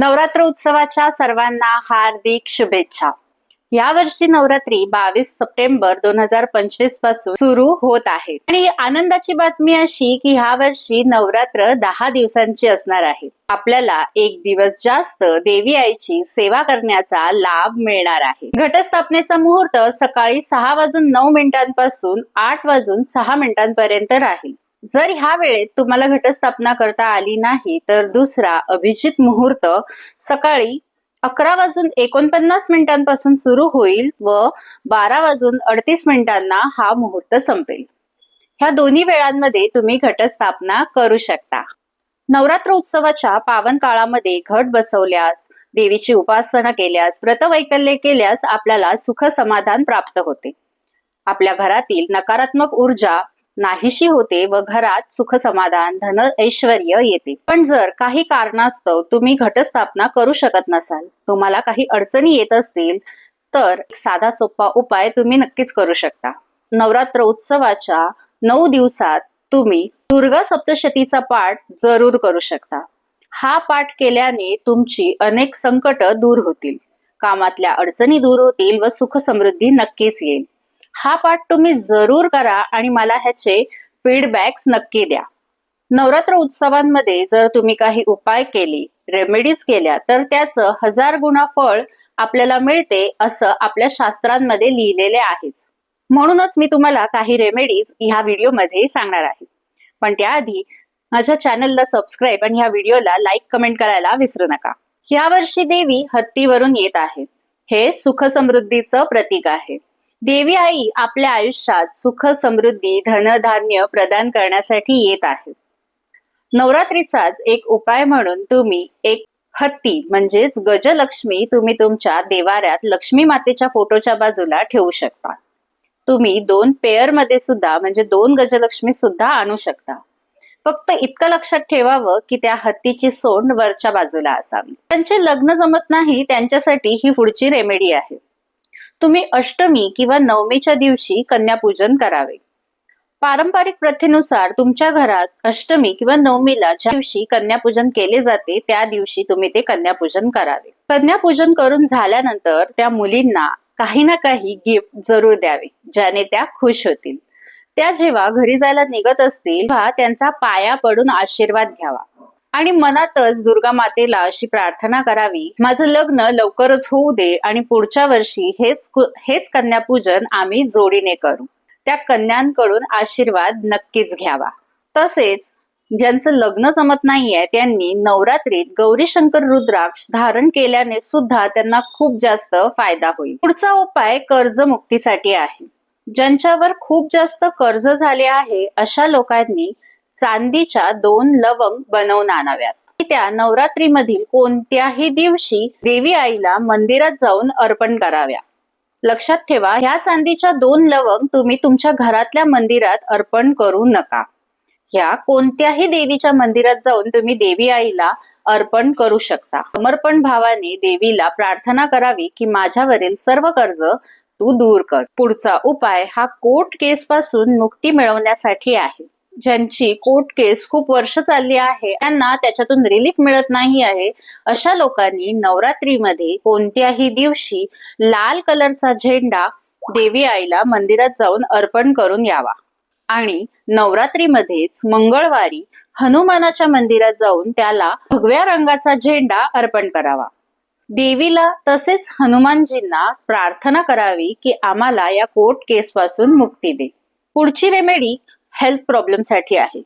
नवरात्र उत्सवाच्या सर्वांना हार्दिक शुभेच्छा. या वर्षी नवरात्री बावीस सप्टेंबर दोन हजार पंचवीसपासून सुरू होत आहे. आणि आनंदाची बातमी अशी की ह्या वर्षी नवरात्र दहा दिवसांची असणार आहे. आपल्याला एक दिवस जास्त देवी आईची सेवा करण्याचा लाभ मिळणार आहे. घटस्थापनेचा मुहूर्त सकाळी सहा वाजून नऊ मिनिटांपासून आठ वाजून सहा मिनिटांपर्यंत राहील. जर ह्या वेळेत तुम्हाला घटस्थापना करता आली नाही तर दुसरा अभिजित मुहूर्त सकाळी अकरा वाजून एकोणपन्नास मिनिटांपासून सुरू होईल व बारा वाजून अडतीस मिनिटांना हा मुहूर्त संपेल. ह्या दोन्ही वेळांमध्ये तुम्ही घटस्थापना करू शकता. नवरात्र उत्सवाच्या पावन काळामध्ये घट बसवल्यास देवीची उपासना केल्यास व्रतवैकल्य केल्यास आपल्याला सुख समाधान प्राप्त होते. आपल्या घरातील नकारात्मक ऊर्जा नाहीशी होते व घरात सुख समाधान धन ऐश्वर येते. पण जर काही कारणास्तव तुम्ही घटस्थापना करू शकत नसाल तुम्हाला काही अडचणी येत असतील तर एक साधा सोपा उपाय तुम्ही नक्कीच करू शकता. नवरात्र उत्सवाच्या नऊ दिवसात तुम्ही दुर्गा सप्तशतीचा पाठ जरूर करू शकता. हा पाठ केल्याने तुमची अनेक संकट दूर होतील. कामातल्या अडचणी दूर होतील व सुख समृद्धी नक्कीच येईल. हा पाठ तुम्ही जरूर करा आणि मला ह्याचे फीडबॅक्स नक्की द्या. नवरात्र उत्सवांमध्ये जर तुम्ही काही उपाय केले रेमेडीज केल्या तर त्याचं हजार गुणा फळ आपल्याला मिळते असं आपल्या शास्त्रांमध्ये लिहिलेले आहेच म्हणूनच मी तुम्हाला काही रेमेडीज ह्या व्हिडिओमध्ये सांगणार आहे. पण त्याआधी माझ्या चॅनलला सबस्क्राईब आणि ह्या व्हिडिओला लाईक कमेंट करायला विसरू नका. ह्या वर्षी देवी हत्तीवरून येत आहे. हे सुख समृद्धीचं प्रतीक आहे. देवी आई आपल्या आयुष्यात सुख समृद्धी धनधान्य प्रदान करण्यासाठी येत आहे. नवरात्रीचाच एक उपाय म्हणून तुम्ही एक हत्ती म्हणजेच गजलक्ष्मी तुम्ही तुमच्या देवाऱ्यात लक्ष्मी मातेच्या फोटोच्या बाजूला ठेवू शकता. तुम्ही दोन पेअरमध्ये सुद्धा म्हणजे दोन गजलक्ष्मी सुद्धा आणू शकता. फक्त इतकं लक्षात ठेवावं की त्या हत्तीची सोंड वरच्या बाजूला असावी. त्यांचे लग्न जमत नाही त्यांच्यासाठी ही पुढची रेमेडी आहे. तुम्ही अष्टमी किंवा नवमीच्या दिवशी कन्यापूजन करावे. पारंपरिक प्रथेनुसार तुमच्या घरात अष्टमी किंवा नवमीला ज्या दिवशी कन्यापूजन केले जाते त्या दिवशी तुम्ही ते कन्यापूजन करावे. कन्यापूजन करून झाल्यानंतर त्या मुलींना काही ना काही गिफ्ट जरूर द्यावे ज्याने त्या खुश होतील. त्या जेव्हा घरी जायला निघत असतील तेव्हा त्यांचा पाया पडून आशीर्वाद घ्यावा. आणि मनातच दुर्गा मातेला अशी प्रार्थना करावी. माझं लग्न लवकरच होऊ दे आणि पुढच्या वर्षी हेच हेच कन्यापूजन आम्ही जोडीने करू. त्या कन्यांकडून आशीर्वाद नक्कीच घ्यावा. तसेच ज्यांचं लग्न जमत नाहीये त्यांनी नवरात्रीत गौरी शंकर रुद्राक्ष धारण केल्याने सुद्धा त्यांना खूप जास्त फायदा होईल. पुढचा उपाय कर्जमुक्तीसाठी आहे. ज्यांच्यावर खूप जास्त कर्ज झाले आहे अशा लोकांनी चांदीच्या दोन लवंग बनवून आणाव्यात. त्या नवरात्रीमधील कोणत्याही दिवशी देवी आईला मंदिरात जाऊन अर्पण कराव्या. लक्षात ठेवा ह्या चांदीच्या दोन लवंग तुम्ही तुमच्या घरातल्या मंदिरात अर्पण करू नका. ह्या कोणत्याही देवीच्या मंदिरात जाऊन तुम्ही देवी आईला अर्पण करू शकता. समर्पण भावाने देवीला प्रार्थना करावी की माझ्यावरील सर्व कर्ज तू दूर कर. पुढचा उपाय हा कोर्ट केस पासून मुक्ती मिळवण्यासाठी आहे. ज्यांची कोर्ट केस खूप वर्ष चालली आहे त्यांना त्याच्यातून रिलीफ मिळत नाही आहे. अशा लोकांनी नवरात्रीमध्ये कोणत्याही दिवशी लाल कलरचा झेंडा देवी आईला मंदिरात जाऊन अर्पण करून यावा. आणि नवरात्रीमध्येच मंगळवारी हनुमानाच्या मंदिरात जाऊन त्याला भगव्या रंगाचा झेंडा अर्पण करावा. देवीला तसेच हनुमानजींना प्रार्थना करावी की आम्हाला या कोर्ट केस पासून मुक्ती दे. पुढची रेमेडी हेल्थ प्रॉब्लेमसाठी आहे.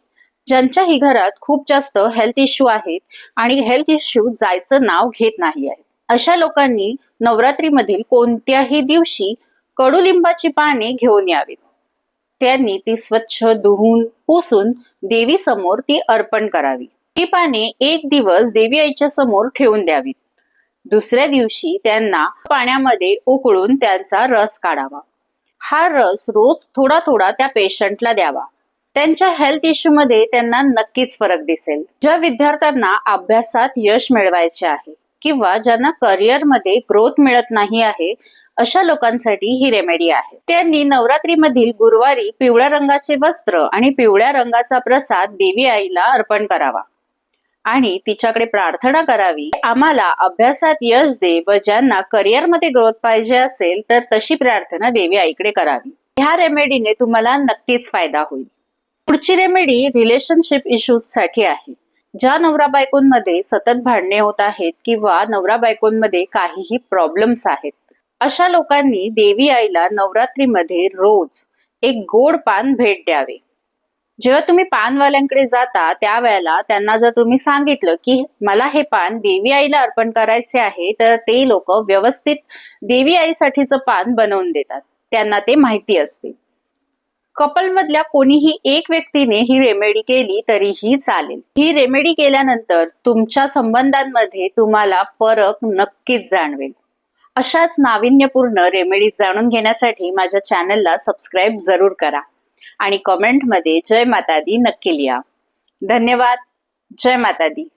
ज्यांच्याही घरात खूप जास्त हेल्थ इश्यू आहेत आणि हेल्थ इश्यू जायचं नाव घेत नाही आहे अशा लोकांनी नवरात्रीमधील कोणत्याही दिवशी कडुलिंबाची पाने घेऊन यावीत. त्यांनी ती स्वच्छ धुवून पुसून देवी समोर ती अर्पण करावी. ही पाने एक दिवस देवी आईच्या समोर ठेवून द्यावीत. दुसऱ्या दिवशी त्यांना पाण्यामध्ये उकळून त्यांचा रस काढावा. हा रस रोज थोडा थोडा त्या पेशंटला द्यावा. त्यांच्या हेल्थ इश्यू मध्ये त्यांना नक्कीच फरक दिसेल. ज्या विद्यार्थ्यांना अभ्यासात यश मिळवायचे आहे किंवा ज्यांना करिअरमध्ये ग्रोथ मिळत नाही आहे अशा लोकांसाठी ही रेमेडी आहे. त्यांनी नवरात्रीमधील गुरुवारी पिवळ्या रंगाचे वस्त्र आणि पिवळ्या रंगाचा प्रसाद देवी आईला अर्पण करावा आणि तिच्याकडे प्रार्थना करावी. आम्हाला अभ्यासात यश दे व ज्यांना करिअरमध्ये ग्रोथ पाहिजे असेल तर तशी प्रार्थना देवी आईकडे करावी. ह्या रेमेडीने तुम्हाला नक्कीच फायदा होईल. पुढची रेमेडी रिलेशनशिप इश्यूजसाठी आहे. ज्या नवरा बायकोंमध्ये सतत भांडणे होत आहेत किंवा नवरा बायकोंमध्ये काहीही प्रॉब्लेम्स आहेत अशा लोकांनी देवी आईला नवरात्रीमध्ये रोज एक गोड पान भेट द्यावे. जेव्हा तुम्ही पानवाल्यांकडे जाता त्यावेळेला त्यांना जर तुम्ही सांगितलं की मला हे पान देवी आईला अर्पण करायचे आहे तर ते लोक व्यवस्थित देवी आईसाठीचं पान बनवून देतात. त्यांना ते माहिती असते. कपल मधल्या कोणीही एक व्यक्तीने ही रेमेडी केली तरीही चालेल. ही रेमेडी केल्यानंतर तुमच्या संबंधांमध्ये तुम्हाला फरक नक्कीच जाणवेल. अशाच नाविन्यपूर्ण रेमेडीज जाणून घेण्यासाठी माझ्या चॅनलला सबस्क्राईब जरूर करा. आणि कमेंटमध्ये जय माता दी नक्की लिहा. धन्यवाद. जय माता दी